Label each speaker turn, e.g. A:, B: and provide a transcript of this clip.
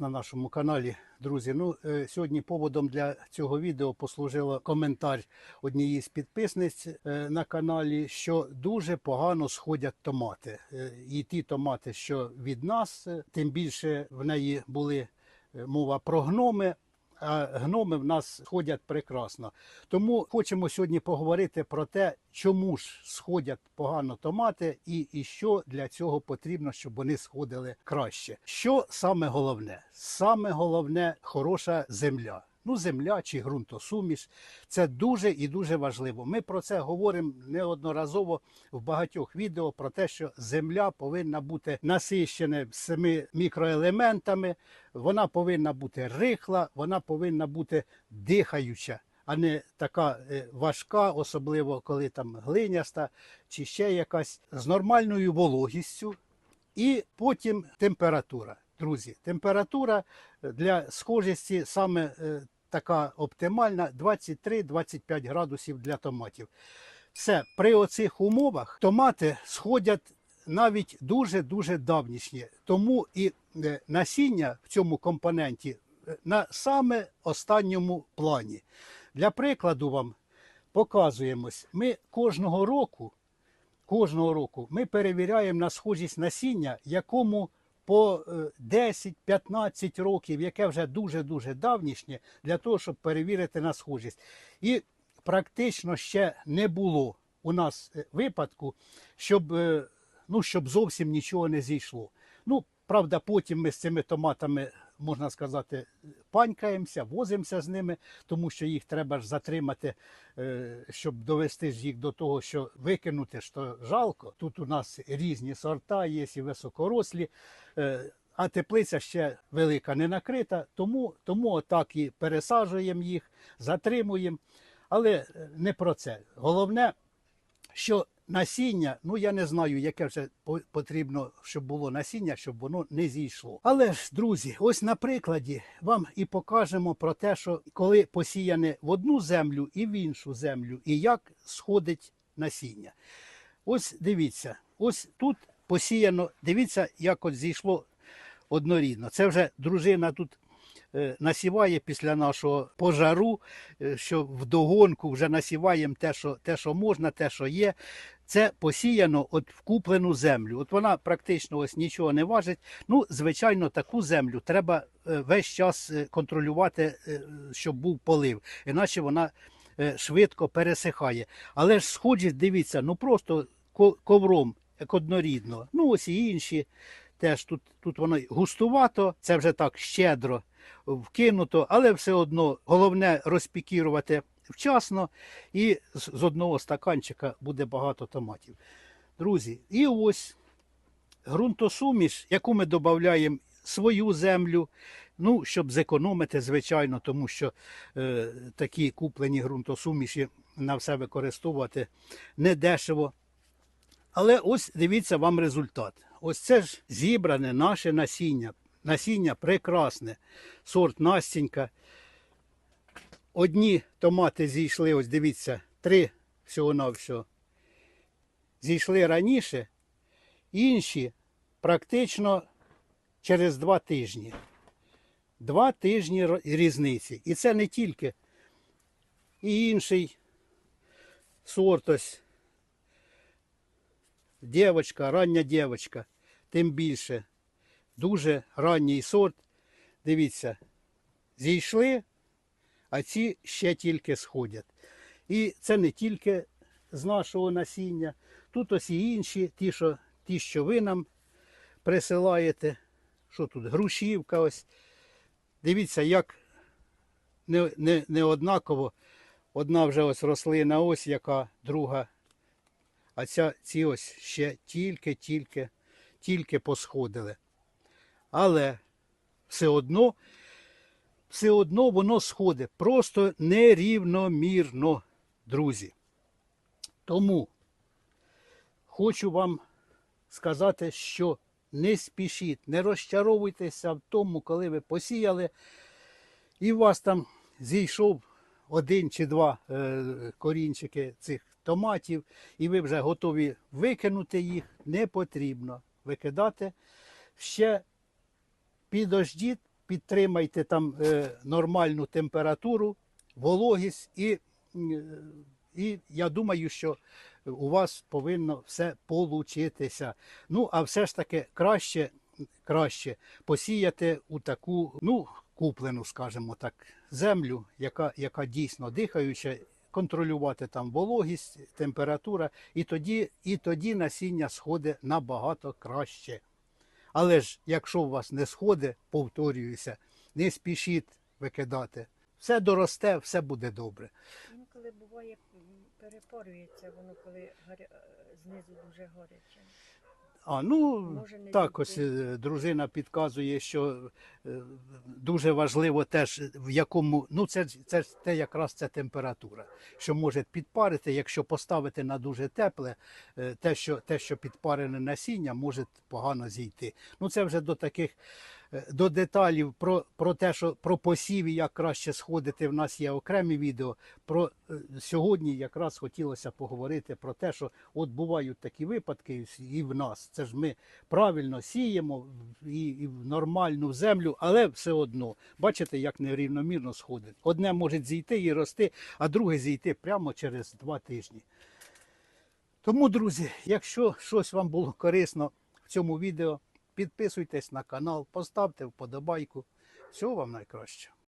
A: на нашому каналі, друзі. Ну, е, сьогодні поводом для цього відео послужило коментар однієї з підписниць е, на каналі, що дуже погано сходять томати. Е, І ті томати, що від нас, тим більше в неї були мова про гноми. А гноми в нас сходять прекрасно. Тому хочемо сьогодні поговорити про те, чому ж сходять погано томати, і, і що для цього потрібно, щоб вони сходили краще. Що саме головне? Саме головне хороша земля. Ну, земля чи ґрунтосуміш це дуже і дуже важливо. Ми про це говоримо неодноразово в багатьох відео про те, що земля повинна бути насищена всіми мікроелементами, вона повинна бути рихла, вона повинна бути дихаюча, а не така е, важка, особливо коли там глиняста чи ще якась з нормальною вологістю. І потім температура. Друзі, температура для схожості саме е, така оптимальна 23-25 градусів для томатів. Все, при оцих умовах томати сходять навіть дуже-дуже давнішні. Тому і е, насіння в цьому компоненті е, на саме останньому плані. Для прикладу вам показуємось. Ми кожного року, кожного року ми перевіряємо на схожість насіння, якому по е, 10-15 років, яке вже дуже-дуже давнішнє, для того, щоб перевірити на схожість. І практично ще не було у нас е, випадку, щоб, е, ну, щоб зовсім нічого не зійшло. Ну, правда, потім ми з цими томатами, можна сказати, панькаємося, возимося з ними, тому що їх треба ж затримати, е, щоб довести їх до того, що викинути то жалко. Тут у нас різні сорта, є і високорослі. е, А теплиця ще велика не накрита, тому, тому отак і пересаджуємо їх, затримуємо. Але е, не про це. Головне, що насіння, ну я не знаю, яке вже потрібно, щоб було насіння, щоб воно не зійшло. Але ж, друзі, ось на прикладі вам і покажемо про те, що коли посіяне в одну землю і в іншу землю, і як сходить насіння. Ось дивіться, ось тут посіяно, дивіться, як от зійшло однорідно. Це вже дружина тут е, насіває після нашого пожару, е, що вдогонку вже насіваємо те, що, те, що можна, те, що є. Це посіяно от в куплену землю. От вона практично ось нічого не важить. Ну, звичайно, таку землю треба е, весь час е, контролювати, е, щоб був полив, іначе вона швидко пересихає. Але ж схожість, дивіться, ну просто ковром, однорідно. Ну, ось і інші. Теж тут, тут воно густувато, це вже так щедро вкинуто, але все одно головне розпікірувати вчасно, і з одного стаканчика буде багато томатів. Друзі, і ось ґрунтосуміш, яку ми додаємо свою землю, ну, щоб зекономити, звичайно, тому що е, такі куплені ґрунтосуміші на все використовувати не дешево. Але ось дивіться вам результат. Ось це ж зібране наше насіння. Насіння прекрасне, сорт Настінька. Одні томати зійшли, ось дивіться, три всього-навсього. Зійшли раніше, інші практично через два тижні. Два тижні різниці. І це не тільки. І інший сорт ось. Дівочка, рання дівочка, тим більше. Дуже ранній сорт. Дивіться, зійшли, а ці ще тільки сходять. І це не тільки з нашого насіння. Тут ось і інші, ті, що, ті, що ви нам присилаєте. Що тут? Грушівка ось. Дивіться, як не, не, не однаково. Одна вже ось рослина, ось яка, друга. А ця, ці ось ще тільки-тільки, тільки посходили. Але все одно, все одно воно сходить. Просто нерівномірно, друзі. Тому хочу вам сказати, що не спішіть, не розчаровуйтеся в тому, коли ви посіяли, і у вас там зійшов один чи два е, корінчики цих томатів, і ви вже готові викинути їх, не потрібно викидати. Ще підождіть підтримайте там е, нормальну температуру, вологість, і, і я думаю, що у вас повинно все получитися. Ну, а все ж таки краще, краще посіяти у таку, ну, куплену, скажімо так, землю, яка, яка дійсно дихаюча, контролювати там вологість, температура, і тоді, і тоді насіння сходить набагато краще. Але ж, якщо у вас не сходить, повторююся, не спішіть викидати. Все доросте, все буде добре.
B: Ну, коли буває, перепорюється воно, коли е, знизу дуже гаряче.
A: А ну
B: Може не
A: так, ось е, дружина підказує, що е, дуже важливо теж в якому, ну це ж- це ж те якраз це температура, що може підпарити, якщо поставити на дуже тепле, е, те, що те, що підпарене насіння, може погано зійти. Ну це вже до таких. Е, До деталів про, про те, що про посів і як краще сходити, в нас є окремі відео. Про е, сьогодні якраз хотілося поговорити про те, що от бувають такі випадки і в нас. Це ж ми правильно сіємо і, і в нормальну землю, але все одно бачите, як нерівномірно сходить. Одне може зійти і рости, а друге зійти прямо через два тижні. Тому, друзі, якщо щось вам було корисно в цьому відео, підписуйтесь на канал, поставте вподобайку. Всього вам найкращого.